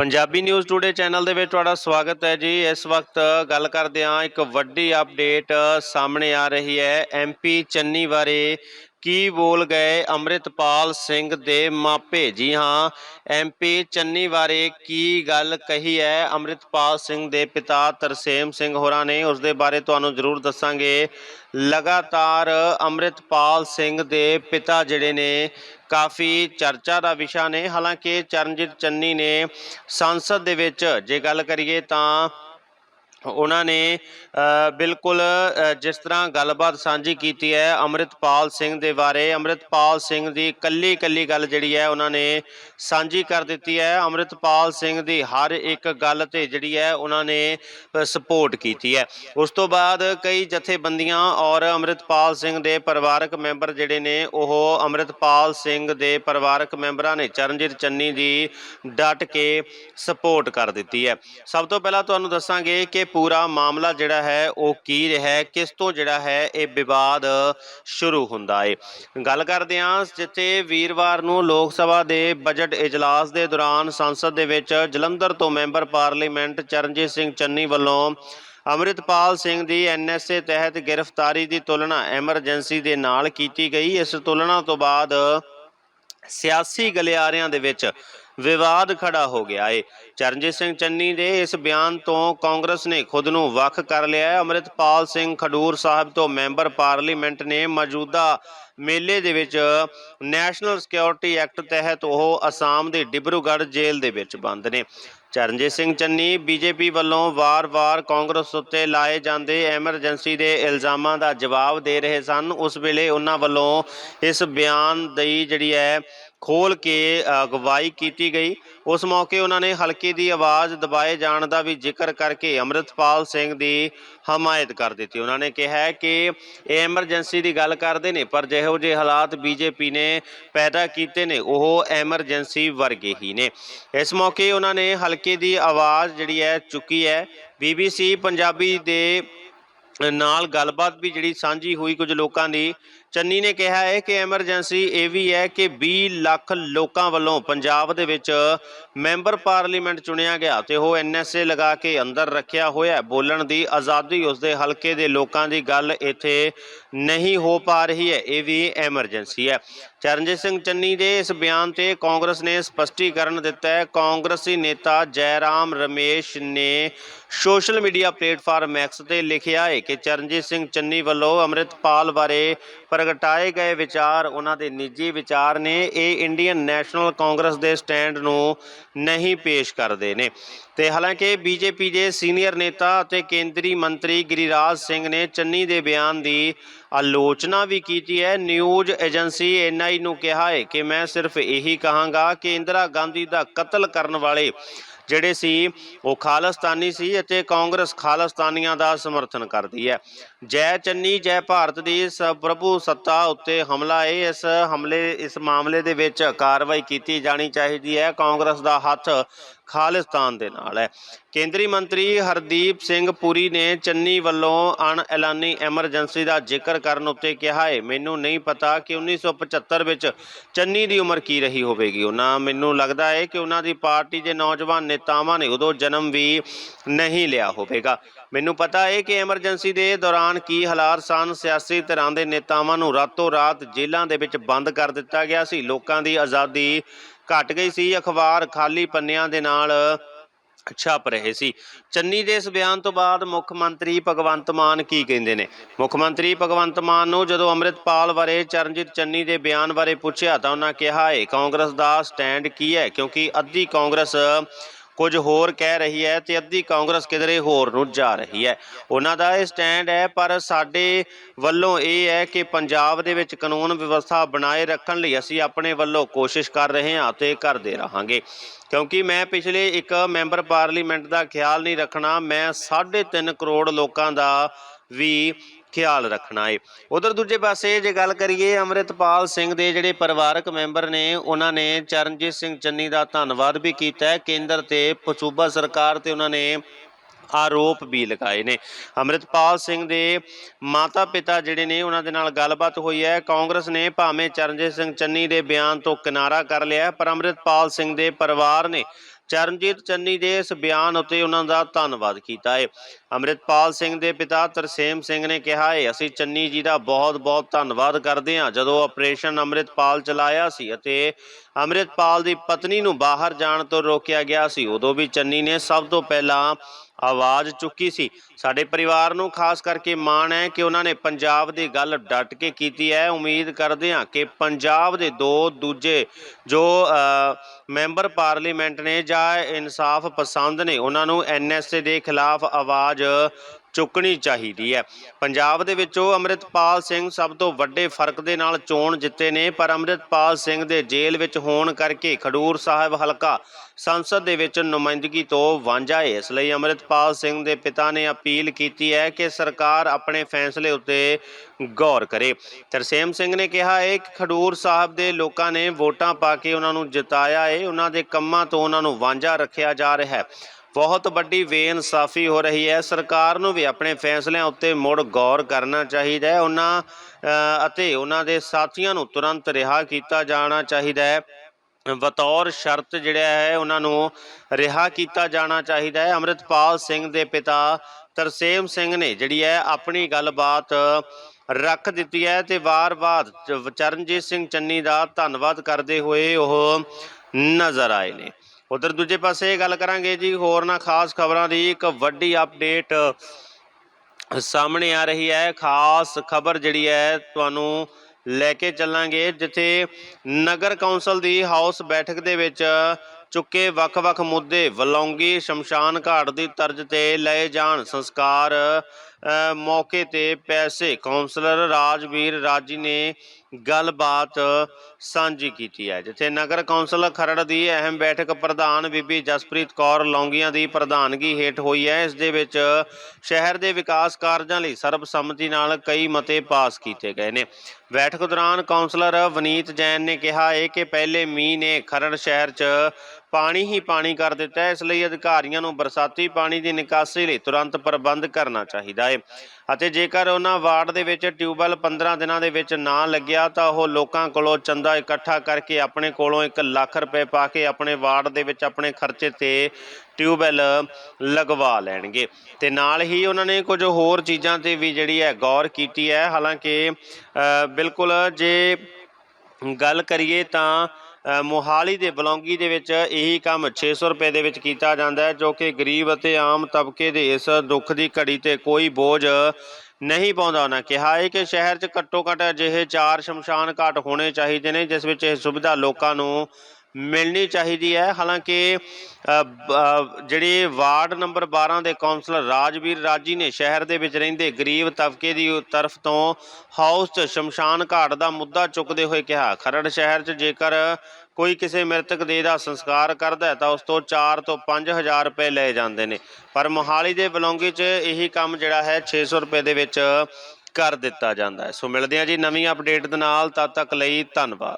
Punjabi news today channel ਦੇ ਵਿੱਚ ਤੁਹਾਡਾ ਸਵਾਗਤ ਹੈ ਜੀ। ਇਸ ਵਕਤ ਗੱਲ ਕਰਦੇ ਹਾਂ, ਇੱਕ ਵੱਡੀ ਅਪਡੇਟ ਸਾਹਮਣੇ ਆ ਰਹੀ ਹੈ। ਐਮਪੀ ਚੰਨੀ ਬਾਰੇ ਕੀ ਬੋਲ ਗਏ ਅੰਮ੍ਰਿਤਪਾਲ ਸਿੰਘ ਦੇ ਮਾਪੇ? ਜੀ ਹਾਂ ਐਮਪੀ ਚੰਨੀ ਬਾਰੇ ਕੀ ਗੱਲ ਕਹੀ ਹੈ? ਅੰਮ੍ਰਿਤਪਾਲ ਸਿੰਘ ਦੇ ਪਿਤਾ ਤਰਸੇਮ ਸਿੰਘ ਹੋਰਾਂ ਨੇ, ਉਸ ਦੇ ਬਾਰੇ ਤੁਹਾਨੂੰ ਜ਼ਰੂਰ ਦੱਸਾਂਗੇ। ਲਗਾਤਾਰ ਅੰਮ੍ਰਿਤਪਾਲ ਸਿੰਘ ਦੇ ਪਿਤਾ ਜਿਹੜੇ ਨੇ, ਕਾਫੀ ਚਰਚਾ ਦਾ ਵਿਸ਼ਾ ਨੇ। ਹਾਲਾਂਕਿ ਚਰਨਜੀਤ ਚੰਨੀ ਨੇ ਸੰਸਦ ਦੇ ਵਿੱਚ ਜੇ ਗੱਲ ਕਰੀਏ ਤਾਂ ਉਹਨਾਂ ਨੇ ਬਿਲਕੁਲ ਜਿਸ ਤਰ੍ਹਾਂ ਗੱਲਬਾਤ ਸਾਂਝੀ ਕੀਤੀ ਹੈ ਅੰਮ੍ਰਿਤਪਾਲ ਸਿੰਘ ਦੇ ਬਾਰੇ, ਅੰਮ੍ਰਿਤਪਾਲ ਸਿੰਘ ਦੀ ਕੱਲੀ ਕੱਲੀ ਗੱਲ ਜਿਹੜੀ ਹੈ ਉਹਨਾਂ ਨੇ ਸਾਂਝੀ ਕਰ ਦਿੱਤੀ ਹੈ। ਅੰਮ੍ਰਿਤਪਾਲ ਸਿੰਘ ਦੀ ਹਰ ਇੱਕ ਗੱਲ ਤੇ ਜਿਹੜੀ ਹੈ ਉਹਨਾਂ ਨੇ ਸਪੋਰਟ ਕੀਤੀ ਹੈ। ਉਸ ਤੋਂ ਬਾਅਦ ਕਈ ਜਥੇਬੰਦੀਆਂ ਔਰ ਅੰਮ੍ਰਿਤਪਾਲ ਸਿੰਘ ਦੇ ਪਰਿਵਾਰਕ ਮੈਂਬਰ ਜਿਹੜੇ ਨੇ, ਉਹ ਅੰਮ੍ਰਿਤਪਾਲ ਸਿੰਘ ਦੇ ਪਰਿਵਾਰਕ ਮੈਂਬਰਾਂ ਨੇ ਚਰਨਜੀਤ ਚੰਨੀ ਦੀ ਡਟ ਕੇ ਸਪੋਰਟ ਕਰ ਦਿੱਤੀ ਹੈ। ਸਭ ਤੋਂ ਪਹਿਲਾਂ ਤੁਹਾਨੂੰ ਦੱਸਾਂਗੇ ਕਿ ਪੂਰਾ ਮਾਮਲਾ ਜਿਹੜਾ ਹੈ ਉਹ ਕੀ ਰਿਹਾ ਕਿਸ ਤੋਂ ਜਿਹੜਾ ਹੈ ਇਹ ਵਿਵਾਦ ਸ਼ੁਰੂ ਹੁੰਦਾ ਹੈ ਗੱਲ ਕਰਦੇ ਹਾਂ, ਜਿੱਥੇ ਵੀਰਵਾਰ ਨੂੰ ਲੋਕ ਸਭਾ ਦੇ ਬਜਟ ਇਜਲਾਸ ਦੇ ਦੌਰਾਨ ਸੰਸਦ ਦੇ ਵਿੱਚ ਜਲੰਧਰ ਤੋਂ ਮੈਂਬਰ ਪਾਰਲੀਮੈਂਟ ਚਰਨਜੀਤ ਸਿੰਘ ਚੰਨੀ ਵੱਲੋਂ ਅੰਮ੍ਰਿਤਪਾਲ ਸਿੰਘ ਦੀ ਐਨਐਸਏ ਤਹਿਤ ਗ੍ਰਿਫਤਾਰੀ ਦੀ ਤੁਲਨਾ ਐਮਰਜੈਂਸੀ ਦੇ ਨਾਲ ਕੀਤੀ ਗਈ। ਇਸ ਤੁਲਨਾ ਤੋਂ ਬਾਅਦ ਸਿਆਸੀ ਗਲਿਆਰਿਆਂ ਦੇ ਵਿੱਚ ਵਿਵਾਦ ਖੜਾ ਹੋ ਗਿਆ ਏ। ਚਰਨਜੀਤ ਸਿੰਘ ਚੰਨੀ ਦੇ ਇਸ ਬਿਆਨ ਤੋਂ ਕਾਂਗਰਸ ਨੇ ਖੁਦ ਨੂੰ ਵੱਖ ਕਰ ਲਿਆ ਹੈ। ਅੰਮ੍ਰਿਤਪਾਲ ਸਿੰਘ ਖਡੂਰ ਸਾਹਿਬ ਤੋਂ ਮੈਂਬਰ ਪਾਰਲੀਮੈਂਟ ਨੇ ਮੌਜੂਦਾ ਮੇਲੇ ਦੇ ਵਿੱਚ ਨੈਸ਼ਨਲ ਸਿਕਿਉਰਿਟੀ ਐਕਟ ਤਹਿਤ ਉਹ ਅਸਾਮ ਦੇ ਡਿਬਰੂਗੜ੍ਹ ਜੇਲ੍ਹ ਦੇ ਵਿੱਚ ਬੰਦ ਨੇ। ਚਰਨਜੀਤ ਸਿੰਘ ਚੰਨੀ ਬੀਜੇਪੀ ਵੱਲੋਂ ਵਾਰ-ਵਾਰ ਕਾਂਗਰਸ ਉੱਤੇ ਲਾਏ ਜਾਂਦੇ ਐਮਰਜੈਂਸੀ ਦੇ ਇਲਜ਼ਾਮਾਂ ਦਾ ਜਵਾਬ ਦੇ ਰਹੇ ਸਨ। ਉਸ ਵੇਲੇ ਉਹਨਾਂ ਵੱਲੋਂ ਇਸ ਬਿਆਨ ਦੀ ਜਿਹੜੀ ਹੈ ਖੋਲ ਕੇ ਅਗਵਾਈ ਕੀਤੀ ਗਈ। ਉਸ ਮੌਕੇ ਉਹਨਾਂ ਨੇ ਹਲਕੇ ਦੀ ਆਵਾਜ਼ ਦਬਾਏ ਜਾਣ ਦਾ ਵੀ ਜ਼ਿਕਰ ਕਰਕੇ ਅੰਮ੍ਰਿਤਪਾਲ ਸਿੰਘ ਦੀ ਹਮਾਇਤ ਕਰ ਦਿੱਤੀ। ਉਹਨਾਂ ਨੇ ਕਿਹਾ ਕਿ ਇਹ ਐਮਰਜੈਂਸੀ ਦੀ ਗੱਲ ਕਰਦੇ ਨੇ, ਪਰ ਜਿਹੋ ਜਿਹੇ ਹਾਲਾਤ ਬੀਜੇਪੀ ਨੇ ਪੈਦਾ ਕੀਤੇ ਨੇ, ਉਹ ਐਮਰਜੈਂਸੀ ਵਰਗੇ ਹੀ ਨੇ। ਇਸ ਮੌਕੇ ਉਹਨਾਂ ਨੇ ਹਲਕੇ ਦੀ ਆਵਾਜ਼ ਜਿਹੜੀ ਹੈ, ਚੁੱਕੀ ਹੈ। ਬੀਬੀਸੀ ਪੰਜਾਬੀ ਦੇ ਨਾਲ ਗੱਲਬਾਤ ਵੀ ਜਿਹੜੀ ਸਾਂਝੀ ਹੋਈ ਕੁਝ ਲੋਕਾਂ ਦੀ। ਚੰਨੀ ਨੇ ਕਿਹਾ ਹੈ ਕਿ ਐਮਰਜੈਂਸੀ ਇਹ ਵੀ ਹੈ ਕਿ 20 ਲੱਖ ਲੋਕਾਂ ਵੱਲੋਂ ਪੰਜਾਬ ਦੇ ਵਿੱਚ ਮੈਂਬਰ ਪਾਰਲੀਮੈਂਟ ਚੁਣਿਆ ਗਿਆ ਤੇ ਉਹ ਐਨਐਸਏ ਲਗਾ ਕੇ ਅੰਦਰ ਰੱਖਿਆ ਹੋਇਆ ਬੋਲਣ ਦੀ ਆਜ਼ਾਦੀ ਉਸਦੇ ਹਲਕੇ ਦੇ ਲੋਕਾਂ ਦੀ ਗੱਲ ਇੱਥੇ ਨਹੀਂ ਹੋ ਪਾ ਰਹੀ ਹੈ। ਇਹ ਵੀ ਐਮਰਜੈਂਸੀ ਹੈ। ਚਰਨਜੀਤ ਸਿੰਘ ਚੰਨੀ ਦੇ ਇਸ ਬਿਆਨ ਤੇ ਕਾਂਗਰਸ ਨੇ ਸਪਸ਼ਟੀਕਰਨ ਦਿੱਤਾ ਹੈ। ਕਾਂਗਰਸੀ ਨੇਤਾ ਜੈਰਾਮ ਰਮੇਸ਼ ਨੇ ਸੋਸ਼ਲ ਮੀਡੀਆ ਪਲੇਟਫਾਰਮ ਐਕਸ ਤੇ ਲਿਖਿਆ ਹੈ ਕਿ ਚਰਨਜੀਤ ਸਿੰਘ ਚੰਨੀ ਵੱਲੋਂ ਅੰਮ੍ਰਿਤਪਾਲ ਬਾਰੇ ਪ੍ਰਗਟਾਏ ਗਏ ਵਿਚਾਰ ਉਹਨਾਂ ਦੇ ਨਿੱਜੀ ਵਿਚਾਰ ਨੇ, ਇਹ ਇੰਡੀਅਨ ਨੈਸ਼ਨਲ ਕਾਂਗਰਸ ਦੇ ਸਟੈਂਡ ਨੂੰ ਨਹੀਂ ਪੇਸ਼ ਕਰਦੇ ਨੇ। ਤੇ ਹਾਲਾਂਕਿ ਬੀਜੇਪੀ ਦੇ ਸੀਨੀਅਰ ਨੇਤਾ ਅਤੇ ਕੇਂਦਰੀ ਮੰਤਰੀ ਗਿਰੀਰਾਜ ਸਿੰਘ ਨੇ ਚੰਨੀ ਦੇ ਬਿਆਨ ਦੀ ਆਲੋਚਨਾ ਵੀ ਕੀਤੀ ਹੈ। ਨਿਊਜ਼ ਏਜੰਸੀ ਐਨਆਈ ਨੂੰ ਕਿਹਾ ਹੈ ਕਿ ਮੈਂ ਸਿਰਫ ਇਹੀ ਕਹਾਂਗਾ ਕਿ ਇੰਦਰਾ ਗਾਂਧੀ ਦਾ ਕਤਲ ਕਰਨ ਵਾਲੇ ਜਿਹੜੇ ਸੀ ਉਹ ਖਾਲਸਤਾਨੀ ਸੀ ਅਤੇ ਕਾਂਗਰਸ ਖਾਲਸਤਾਨੀਆਂ ਦਾ ਸਮਰਥਨ ਕਰਦੀ ਹੈ। ਜੈ ਚੰਨੀ, ਜੈ ਭਾਰਤ ਦੀ ਪ੍ਰਭੂ ਸੱਤਾ ਉੱਤੇ ਹਮਲਾ। ਹੈ ਇਸ ਹਮਲੇ, ਇਸ ਮਾਮਲੇ ਦੇ ਵਿੱਚ ਕਾਰਵਾਈ ਕੀਤੀ ਜਾਣੀ ਚਾਹੀਦੀ ਹੈ। ਕਾਂਗਰਸ ਦਾ ਹੱਥ ਖਾਲਿਸਤਾਨ ਦੇ ਨਾਲ ਹੈ। ਕੇਂਦਰੀ ਮੰਤਰੀ ਹਰਦੀਪ ਸਿੰਘ ਪੁਰੀ ਨੇ ਚੰਨੀ ਵੱਲੋਂ ਅਣ ਐਲਾਨੀ ਐਮਰਜੈਂਸੀ ਦਾ ਜ਼ਿਕਰ ਕਰਨ ਉੱਤੇ ਕਿਹਾ ਹੈ। ਮੈਨੂੰ ਨਹੀਂ ਪਤਾ ਕਿ 1975 ਵਿੱਚ ਚੰਨੀ ਦੀ ਉਮਰ ਕੀ ਰਹੀ ਹੋਵੇਗੀ। ਉਹਨਾਂ, ਮੈਨੂੰ ਲੱਗਦਾ ਹੈ ਕਿ ਉਹਨਾਂ ਦੀ ਪਾਰਟੀ ਦੇ ਨੌਜਵਾਨ ਨੇਤਾਵਾਂ ਨੇ ਉਦੋਂ ਜਨਮ ਵੀ ਨਹੀਂ ਲਿਆ ਹੋਵੇਗਾ। ਮੈਨੂੰ ਪਤਾ ਹੈ ਕਿ ਐਮਰਜੈਂਸੀ ਦੇ ਦੌਰਾਨ ਕੀ ਹਾਲਾਤ ਸਨ। ਸਿਆਸੀ ਧਿਰਾਂ ਦੇ ਨੇਤਾਵਾਂ ਨੂੰ ਰਾਤੋਂ ਰਾਤ ਜੇਲ੍ਹਾਂ ਦੇ ਵਿੱਚ ਬੰਦ ਕਰ ਦਿੱਤਾ ਗਿਆ ਸੀ। ਲੋਕਾਂ ਦੀ ਆਜ਼ਾਦੀ ਘਟ ਗਈ ਸੀ। ਅਖਬਾਰ ਖਾਲੀ ਪੰਨਿਆਂ ਦੇ ਨਾਲ ਛਪ ਰਹੇ ਸੀ। ਚੰਨੀ ਦੇ ਇਸ ਬਿਆਨ ਤੋਂ ਬਾਅਦ ਮੁੱਖ ਮੰਤਰੀ ਭਗਵੰਤ ਮਾਨ ਕੀ ਕਹਿੰਦੇ ਨੇ? ਮੁੱਖ ਮੰਤਰੀ ਭਗਵੰਤ ਮਾਨ ਨੂੰ ਜਦੋਂ ਅੰਮ੍ਰਿਤਪਾਲ ਬਾਰੇ ਚਰਨਜੀਤ ਚੰਨੀ ਦੇ ਬਿਆਨ ਬਾਰੇ ਪੁੱਛਿਆ ਤਾਂ ਉਹਨਾਂ ਕਿਹਾ ਹੈ ਕਾਂਗਰਸ ਦਾ ਸਟੈਂਡ ਕੀ ਹੈ? ਕਿਉਂਕਿ ਅੱਧੀ ਕਾਂਗਰਸ ਕੁਝ ਹੋਰ ਕਹਿ ਰਹੀ ਹੈ ਤੇ ਅੱਧੀ ਕਾਂਗਰਸ ਕਿਧਰੇ ਹੋਰ ਨੂੰ ਜਾ ਰਹੀ ਹੈ। ਉਹਨਾਂ ਦਾ ਇਹ ਸਟੈਂਡ ਹੈ, ਪਰ ਸਾਡੇ ਵੱਲੋਂ ਇਹ ਹੈ ਕਿ ਪੰਜਾਬ ਦੇ ਵਿੱਚ ਕਾਨੂੰਨ ਵਿਵਸਥਾ ਬਣਾਏ ਰੱਖਣ ਲਈ ਅਸੀਂ ਆਪਣੇ ਵੱਲੋਂ ਕੋਸ਼ਿਸ਼ ਕਰ ਰਹੇ ਹਾਂ ਤੇ ਕਰਦੇ ਰਹਾਂਗੇ। ਕਿਉਂਕਿ ਮੈਂ ਪਿਛਲੇ ਇੱਕ ਮੈਂਬਰ ਪਾਰਲੀਮੈਂਟ ਦਾ ਖਿਆਲ ਨਹੀਂ ਰੱਖਣਾ, ਮੈਂ 3.5 ਕਰੋੜ ਲੋਕਾਂ ਦਾ ਵੀ ਖਿਆਲ ਰੱਖਣਾ ਏ। ਉਧਰ ਦੂਜੇ ਪਾਸੇ ਜੇ ਗੱਲ ਕਰੀਏ ਅੰਮ੍ਰਿਤਪਾਲ ਸਿੰਘ ਦੇ ਜਿਹੜੇ ਪਰਿਵਾਰਕ ਮੈਂਬਰ ਨੇ, ਉਹਨਾਂ ਨੇ ਚਰਨਜੀਤ ਸਿੰਘ ਚੰਨੀ ਦਾ ਧੰਨਵਾਦ ਵੀ ਕੀਤਾ ਕੇਂਦਰ ਤੇ ਸੂਬਾ ਸਰਕਾਰ ਤੇ ਉਹਨਾਂ ਨੇ ਆਰੋਪ ਵੀ ਲਗਾਏ ਨੇ। ਅੰਮ੍ਰਿਤਪਾਲ ਸਿੰਘ ਦੇ ਮਾਤਾ ਪਿਤਾ ਜਿਹੜੇ ਨੇ, ਉਹਨਾਂ ਦੇ ਨਾਲ ਗੱਲਬਾਤ ਹੋਈ ਹੈ। ਕਾਂਗਰਸ ਨੇ ਭਾਵੇਂ ਚਰਨਜੀਤ ਸਿੰਘ ਚੰਨੀ ਦੇ ਬਿਆਨ ਤੋਂ ਕਿਨਾਰਾ ਕਰ ਲਿਆ ਪਰ ਅੰਮ੍ਰਿਤਪਾਲ ਸਿੰਘ ਦੇ ਪਰਿਵਾਰ ਨੇ ਚਰਨਜੀਤ ਚੰਨੀ ਦੇ ਇਸ ਬਿਆਨ ਉੱਤੇ ਉਹਨਾਂ ਦਾ ਧੰਨਵਾਦ ਕੀਤਾ ਹੈ ਅੰਮ੍ਰਿਤਪਾਲ ਸਿੰਘ ਦੇ ਪਿਤਾ ਤਰਸੇਮ ਸਿੰਘ ਨੇ ਕਿਹਾ ਹੈ ਅਸੀਂ ਚੰਨੀ ਜੀ ਦਾ ਬਹੁਤ-ਬਹੁਤ ਧੰਨਵਾਦ ਕਰਦੇ ਹਾਂ। ਜਦੋਂ ਆਪਰੇਸ਼ਨ ਅੰਮ੍ਰਿਤਪਾਲ ਚਲਾਇਆ ਸੀ ਅਤੇ ਅੰਮ੍ਰਿਤਪਾਲ ਦੀ ਪਤਨੀ ਨੂੰ ਬਾਹਰ ਜਾਣ ਤੋਂ ਰੋਕਿਆ ਗਿਆ ਸੀ, ਉਦੋਂ ਵੀ ਚੰਨੀ ਨੇ ਸਭ ਤੋਂ ਪਹਿਲਾਂ ਆਵਾਜ਼ ਚੁੱਕੀ ਸੀ। ਸਾਡੇ ਪਰਿਵਾਰ ਨੂੰ ਖਾਸ ਕਰਕੇ ਮਾਣ ਹੈ ਕਿ ਉਹਨਾਂ ਨੇ ਪੰਜਾਬ ਦੀ ਗੱਲ ਡਟ ਕੇ ਕੀਤੀ ਹੈ। ਉਮੀਦ ਕਰਦੇ ਹਾਂ ਕਿ ਪੰਜਾਬ ਦੇ ਦੋ ਦੂਜੇ ਜੋ ਮੈਂਬਰ ਪਾਰਲੀਮੈਂਟ ਨੇ ਜਾਂ ਇਨਸਾਫ ਪਸੰਦ ਨੇ, ਉਹਨਾਂ ਨੂੰ ਐਨਐਸਏ ਦੇ ਖਿਲਾਫ ਆਵਾਜ਼ ਚੁੱਕਣੀ ਚਾਹੀਦੀ ਹੈ। ਪੰਜਾਬ ਦੇ ਵਿੱਚੋਂ ਅੰਮ੍ਰਿਤਪਾਲ ਸਿੰਘ ਸਭ ਤੋਂ ਵੱਡੇ ਫ਼ਰਕ ਦੇ ਨਾਲ ਚੋਣ ਜਿੱਤੇ ਨੇ, ਪਰ ਅੰਮ੍ਰਿਤਪਾਲ ਸਿੰਘ ਦੇ ਜੇਲ੍ਹ ਵਿੱਚ ਹੋਣ ਕਰਕੇ ਖਡੂਰ ਸਾਹਿਬ ਹਲਕਾ ਸੰਸਦ ਦੇ ਵਿੱਚ ਨੁਮਾਇੰਦਗੀ ਤੋਂ ਵਾਂਝਾ ਹੈ। ਇਸ ਲਈ ਅੰਮ੍ਰਿਤਪਾਲ ਸਿੰਘ ਦੇ ਪਿਤਾ ਨੇ ਅਪੀਲ ਕੀਤੀ ਹੈ ਕਿ ਸਰਕਾਰ ਆਪਣੇ ਫੈਸਲੇ ਉੱਤੇ ਗੌਰ ਕਰੇ। ਤਰਸੇਮ ਸਿੰਘ ਨੇ ਕਿਹਾ ਹੈ ਕਿ ਖਡੂਰ ਸਾਹਿਬ ਦੇ ਲੋਕਾਂ ਨੇ ਵੋਟਾਂ ਪਾ ਕੇ ਉਹਨਾਂ ਨੂੰ ਜਿਤਾਇਆ ਹੈ। ਉਹਨਾਂ ਦੇ ਕੰਮਾਂ ਤੋਂ ਉਹਨਾਂ ਨੂੰ ਵਾਂਝਾ ਰੱਖਿਆ ਜਾ ਰਿਹਾ ਹੈ। ਬਹੁਤ ਵੱਡੀ ਬੇਇਨਸਾਫੀ ਹੋ ਰਹੀ ਹੈ। ਸਰਕਾਰ ਨੂੰ ਵੀ ਆਪਣੇ ਫੈਸਲਿਆਂ ਉੱਤੇ ਮੁੜ ਗੌਰ ਕਰਨਾ ਚਾਹੀਦਾ ਹੈ। ਉਹਨਾਂ ਅਤੇ ਉਹਨਾਂ ਦੇ ਸਾਥੀਆਂ ਨੂੰ ਤੁਰੰਤ ਰਿਹਾ ਕੀਤਾ ਜਾਣਾ ਚਾਹੀਦਾ ਹੈ। ਬਤੌਰ ਸ਼ਰਤ ਜਿਹੜਾ ਹੈ, ਉਹਨਾਂ ਨੂੰ ਰਿਹਾ ਕੀਤਾ ਜਾਣਾ ਚਾਹੀਦਾ ਹੈ। ਅੰਮ੍ਰਿਤਪਾਲ ਸਿੰਘ ਦੇ ਪਿਤਾ ਤਰਸੇਮ ਸਿੰਘ ਨੇ ਜਿਹੜੀ ਹੈ, ਆਪਣੀ ਗੱਲਬਾਤ ਰੱਖ ਦਿੱਤੀ ਹੈ ਤੇ ਵਾਰ-ਵਾਰ ਚਰਨਜੀਤ ਸਿੰਘ ਚੰਨੀ ਦਾ ਧੰਨਵਾਦ ਕਰਦੇ ਹੋਏ ਉਹ ਨਜ਼ਰ ਆਏ ਨੇ। ਉਧਰ ਦੂਜੇ ਪਾਸੇ ਗੱਲ ਕਰਾਂਗੇ ਜੀ, ਹੋਰ ਨਾ ਖਾਸ ਖਬਰਾਂ ਦੀ ਇੱਕ ਵੱਡੀ ਅਪਡੇਟ ਸਾਹਮਣੇ ਆ ਰਹੀ ਹੈ। ਖਾਸ ਖਬਰ ਜਿਹੜੀ ਹੈ ਤੁਹਾਨੂੰ ਲੈ ਕੇ ਚੱਲਾਂਗੇ, ਜਿੱਥੇ ਨਗਰ ਕੌਂਸਲ ਦੀ ਹਾਊਸ ਬੈਠਕ ਦੇ ਵਿੱਚ ਚੁੱਕੇ ਵੱਖ-ਵੱਖ ਮੁੱਦੇ। ਵਲੌਂਗੀ ਸ਼ਮਸ਼ਾਨ ਘਾਟ ਦੀ ਤਰਜ਼ ਤੇ ਲਏ ਜਾਣ ਸੰਸਕਾਰ ਮੌਕੇ ਤੇ ਪੈਸੇ ਕੌਂਸਲਰ ਰਾਜਵੀਰ ਰਾਜੀ ਨੇ ਗੱਲਬਾਤ ਸਾਂਝੀ ਕੀਤੀ ਹੈ, ਜਿੱਥੇ ਨਗਰ ਕੌਂਸਲ ਖਰੜ ਦੀ ਅਹਿਮ ਬੈਠਕ ਪ੍ਰਧਾਨ ਬੀਬੀ ਜਸਪ੍ਰੀਤ ਕੌਰ ਲੌਂਗੀਆਂ ਦੀ ਪ੍ਰਧਾਨਗੀ ਹੇਠ ਹੋਈ ਹੈ। ਇਸ ਦੇ ਵਿੱਚ ਸ਼ਹਿਰ ਦੇ ਵਿਕਾਸ ਕਾਰਜਾਂ ਲਈ ਸਰਬਸੰਮਤੀ ਨਾਲ ਕਈ ਮਤੇ ਪਾਸ ਕੀਤੇ ਗਏ ਨੇ। ਬੈਠਕ ਦੌਰਾਨ ਕੌਂਸਲਰ ਵਨੀਤ ਜੈਨ ਨੇ ਕਿਹਾ ਹੈ ਕਿ ਪਹਿਲੇ ਮੀਂਹ ਨੇ ਖਰੜ ਸ਼ਹਿਰ 'ਚ ਪਾਣੀ ਹੀ ਪਾਣੀ ਕਰ ਦਿੱਤਾ ਹੈ। ਇਸ ਲਈ ਅਧਿਕਾਰੀਆਂ ਨੂੰ ਬਰਸਾਤੀ ਪਾਣੀ ਦੀ ਨਿਕਾਸੀ ਲਈ ਤੁਰੰਤ ਪ੍ਰਬੰਧ ਕਰਨਾ ਚਾਹੀਦਾ ਹੈ। ਅਤੇ ਜੇਕਰ ਉਹਨਾਂ ਵਾਰਡ ਦੇ ਵਿੱਚ ਟਿਊਬਵੈੱਲ 15 ਦਿਨਾਂ ਦੇ ਵਿੱਚ ਨਾ ਲੱਗਿਆ, ਤਾਂ ਉਹ ਲੋਕਾਂ ਕੋਲੋਂ ਚੰਦਾ ਇਕੱਠਾ ਕਰਕੇ ਆਪਣੇ ਕੋਲੋਂ 1 ਲੱਖ ਰੁਪਏ ਪਾ ਕੇ ਆਪਣੇ ਵਾਰਡ ਦੇ ਵਿੱਚ ਆਪਣੇ ਖਰਚੇ ਤੇ ਟਿਊਬਵੈੱਲ ਲਗਵਾ ਲੈਣਗੇ। ਤੇ ਨਾਲ ਹੀ ਉਹਨਾਂ ਨੇ ਕੁਝ ਹੋਰ ਚੀਜ਼ਾਂ ਤੇ ਵੀ ਜਿਹੜੀ ਹੈ ਗੌਰ ਕੀਤੀ ਹੈ। ਹਾਲਾਂਕਿ ਬਿਲਕੁਲ ਜੇ ਗੱਲ ਕਰੀਏ ਤਾਂ ਮੋਹਾਲੀ ਦੇ ਬਲੌਂਗੀ ਦੇ ਵਿੱਚ ਇਹੀ ਕੰਮ 600 ਰੁਪਏ ਦੇ ਵਿੱਚ ਕੀਤਾ ਜਾਂਦਾ ਹੈ, ਜੋ ਕਿ ਗਰੀਬ ਅਤੇ ਆਮ ਤਬਕੇ ਦੇ ਇਸ ਦੁੱਖ ਦੀ ਘੜੀ ਤੇ ਕੋਈ ਬੋਝ ਨਹੀਂ ਪਾਉਂਦਾ। ਉਹਨਾਂ ਕਿਹਾ ਹੈ ਕਿ ਸ਼ਹਿਰ 'ਚ ਘੱਟੋ ਘੱਟ ਅਜਿਹੇ ਚਾਰ ਸ਼ਮਸ਼ਾਨ ਘਾਟ ਹੋਣੇ ਚਾਹੀਦੇ ਨੇ, ਜਿਸ ਵਿੱਚ ਇਹ ਸੁਵਿਧਾ ਲੋਕਾਂ ਨੂੰ ਮਿਲਣੀ ਚਾਹੀਦੀ ਹੈ। ਹਾਲਾਂਕਿ ਜਿਹੜੇ ਵਾਰਡ ਨੰਬਰ 12 ਦੇ ਕਾਉਂਸਲਰ ਰਾਜਵੀਰ ਰਾਜੀ ਨੇ ਸ਼ਹਿਰ ਦੇ ਵਿੱਚ ਰਹਿੰਦੇ ਗਰੀਬ ਤਬਕੇ ਦੀ ਤਰਫ ਤੋਂ ਹਾਊਸ 'ਚ ਸ਼ਮਸ਼ਾਨ ਘਾਟ ਦਾ ਮੁੱਦਾ ਚੁੱਕਦੇ ਹੋਏ ਕਿਹਾ, ਖਰੜ ਸ਼ਹਿਰ 'ਚ ਜੇਕਰ ਕੋਈ ਕਿਸੇ ਮ੍ਰਿਤਕ ਦੇਹ ਦਾ ਸੰਸਕਾਰ ਕਰਦਾ ਤਾਂ ਉਸ ਤੋਂ 4 ਤੋਂ 5000 ਰੁਪਏ ਲਏ ਜਾਂਦੇ ਨੇ। ਪਰ ਮੋਹਾਲੀ ਦੇ ਬਲੌਂਗੀ 'ਚ ਇਹੀ ਕੰਮ ਜਿਹੜਾ ਹੈ 600 ਰੁਪਏ ਦੇ ਵਿੱਚ ਕਰ ਦਿੱਤਾ ਜਾਂਦਾ ਹੈ। ਸੋ ਮਿਲਦੇ ਹਾਂ ਜੀ ਨਵੀਂ ਅਪਡੇਟ ਦੇ ਨਾਲ, ਤਦ ਤੱਕ ਲਈ ਧੰਨਵਾਦ।